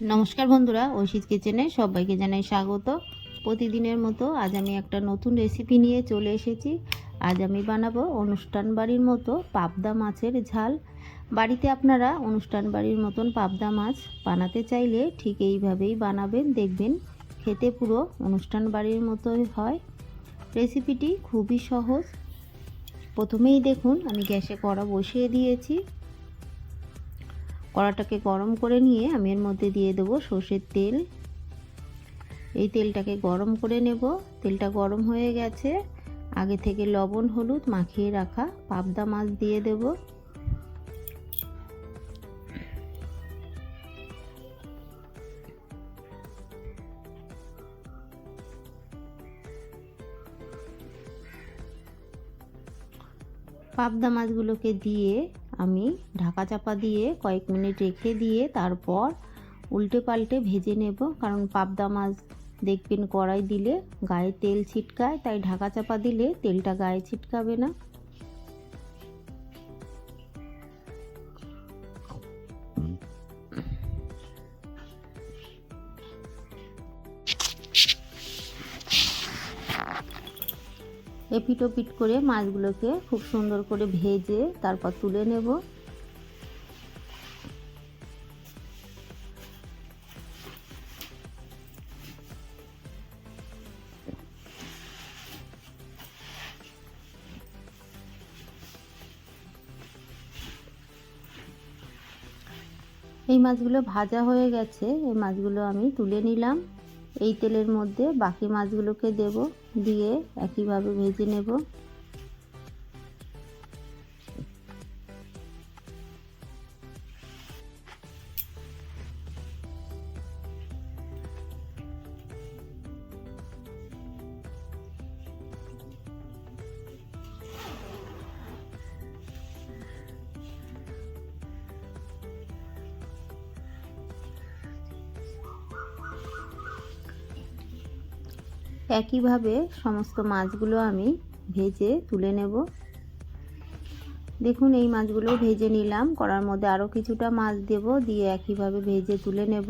নমস্কার বন্ধুরা ঐশিত কিচেনে সবাইকে জানাই স্বাগত। প্রতিদিনের মতো আজ আমি একটা নতুন রেসিপি নিয়ে চলে এসেছি। আজ আমি বানাবো অনুষ্ঠান বাড়ির মতো পাবদা মাছের ঝাল। বাড়িতে আপনারা অনুষ্ঠান বাড়ির মতন পাবদা মাছ বানাতে চাইলে ঠিক এইভাবেই বানাবেন, দেখবেন খেতে পুরো অনুষ্ঠান বাড়ির মতোই হয়। রেসিপিটি খুবই সহজ। প্রথমেই দেখুন, আমি গ্যাসে কড়া বসিয়ে দিয়েছি। কড়াটাকে গরম করে নিয়ে আমি এর মধ্যে দিয়ে দেবো সর্ষের তেল। এই তেলটাকে গরম করে নেব। তেলটা গরম হয়ে গেছে। আগে থেকে লবণ, হলুদ মাখিয়ে রাখা পাবদা মাছ দিয়ে দেব। পাবদা মাছগুলোকে দিয়ে আমি ঢাকা চাপা দিয়ে কয়েক মিনিট রেখে দিয়ে তারপর উল্টে পাল্টে ভেজে নেব। কারণ পাবদা মাছ দেখবেন কড়াই দিলে গায়ে তেল ছিটকায়, তাই ঢাকা চাপা দিলে তেলটা গায়ে ছিটকাবে না। এপিট ওপিট করে মাছগুলোকে খুব সুন্দর করে ভেজে তারপর তুলে নেব। এই মাছগুলো ভাজা হয়ে গেছে, এই মাছগুলো আমি তুলে নিলাম। এই তেলের মধ্যে বাকি মাছগুলোকে দেব দিয়ে একইভাবে ভেজে নেব। একইভাবে সমস্ত মাছগুলো আমি ভেজে তুলে নেব। দেখুন, এই মাছগুলো ভেজে নিলাম। করার মধ্যে আরও কিছুটা মাছ দেব, দিয়ে একইভাবে ভেজে তুলে নেব।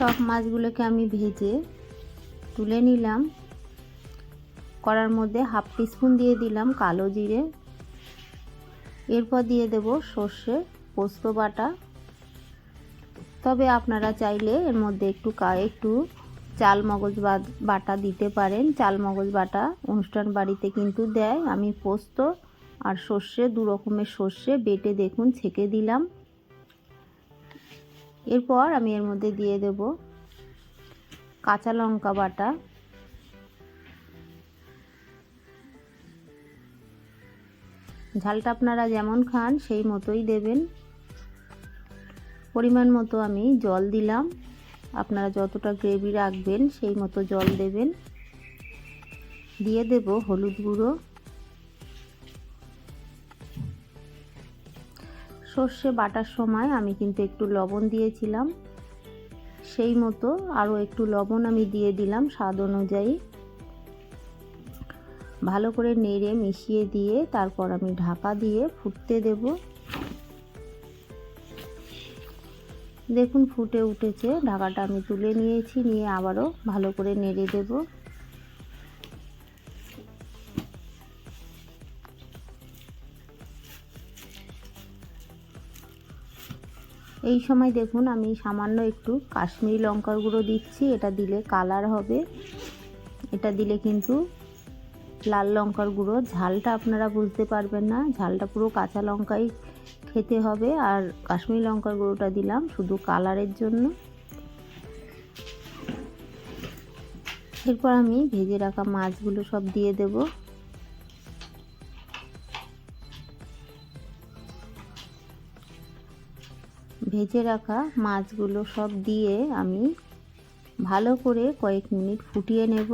সব মাছগুলোকে আমি ভেজে তুলে নিলাম। কড়ার মধ্যে হাফ টিস্পুন দিয়ে দিলাম কালো জিরে। এরপর দিয়ে দেব সর্ষে পোস্ত বাটা। তবে আপনারা চাইলে এর মধ্যে একটু কা, একটু চাল মগজ বাটা দিতে পারেন। চাল মগজ বাটা অনুষ্ঠান বাড়িতে কিন্তু দেয়। আমি পোস্ত আর সর্ষে, দু রকমের সর্ষে বেটে দেখুন, ছেঁকে দিলাম। এরপর আমি এর মধ্যে দিয়ে দেব কাঁচা লঙ্কা বাটা। ঝালটা আপনারা যেমন খান, সেই মতোই দেবেন। পরিমাণ মতো আমি জল দিলাম। আপনারা যতটা গ্রেভি রাখবেন, সেই মতো জল দেবেন। দিয়ে দেব হলুদ গুঁড়ো। সর্ষে বাটার সময় আমি কিন্তু একটু লবণ দিয়েছিলাম। সেই মতো আরও একটু লবণ আমি দিয়ে দিলাম স্বাদ অনুযায়ী। ভালো করে নেড়ে মিশিয়ে দিয়ে তারপর আমি ঢাকা দিয়ে ফুটতে দেব। দেখুন ফুটে উঠেছে, ঢাকাটা আমি তুলে নিয়েছি, নিয়ে আবারও ভালো করে নেড়ে দেবো। এই সময় দেখুন আমি সামান্য একটু কাশ্মীরি লঙ্কার গুঁড়ো দিচ্ছি, এটা দিলে কালার হবে। এটা দিলে কিন্তু লাল লঙ্কার গুঁড়ো। ঝালটা আপনারা বুঝতে পারবেন না, ঝালটা পুরো কাঁচা লঙ্কাই খেতে হবে। আর কাশ্মীরি লঙ্কার গুঁড়োটা দিলাম শুধু কালারের জন্য। এরপর আমি ভেজে রাখা মাছগুলো সব দিয়ে দেবো। ভেজে রাখা মাছগুলো সব দিয়ে আমি ভালো করে কয়েক মিনিট ফুটিয়ে নেব।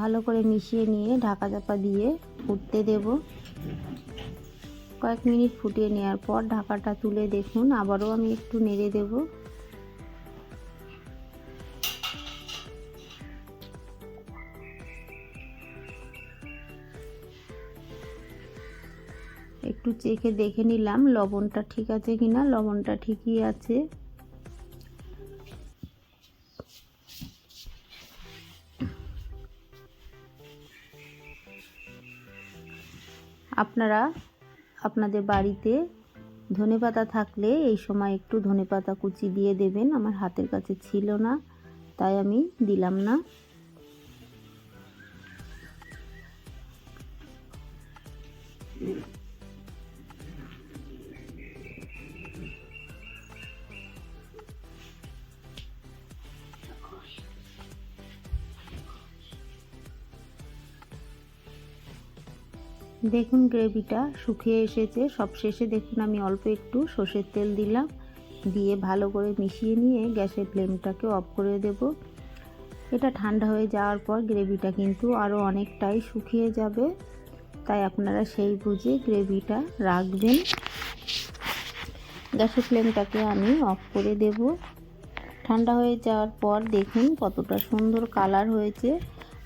ভালো করে মিশিয়ে নিয়ে ঢাকা চাপা দিয়ে ফুটতে দেবো। কয়েক মিনিট ফুটিয়ে নেওয়ার পর ঢাকাটা তুলে দেখুন। আবারও আমি একটু নেড়ে দেব। একটু চেখে দেখে নিলাম লবণটা ঠিক আছে কিনা। লবণটা ঠিকই আছে। আপনারা আপনাদের বাড়িতে ধনেপাতা থাকলে এই সময় একটু ধনেপাতা কুচি দিয়ে দেবেন। আমার হাতের কাছে ছিল না, তাই আমি দিলাম না। দেখুন গ্রেভিটা শুকিয়ে এসেছে। সব শেষে দেখুন আমি অল্প একটু সর্ষের তেল দিলাম। দিয়ে ভালো করে মিশিয়ে নিয়ে গ্যাসের ফ্লেমটাকে অফ করে দেব। এটা ঠান্ডা হয়ে যাওয়ার পর গ্রেভিটা কিন্তু আরও অনেকটাই শুকিয়ে যাবে। তাই আপনারা সেই বুঝে গ্রেভিটা রাখবেন। গ্যাসের ফ্লেমটাকে আমি অফ করে দেব। ঠান্ডা হয়ে যাওয়ার পর দেখুন কতটা সুন্দর কালার হয়েছে।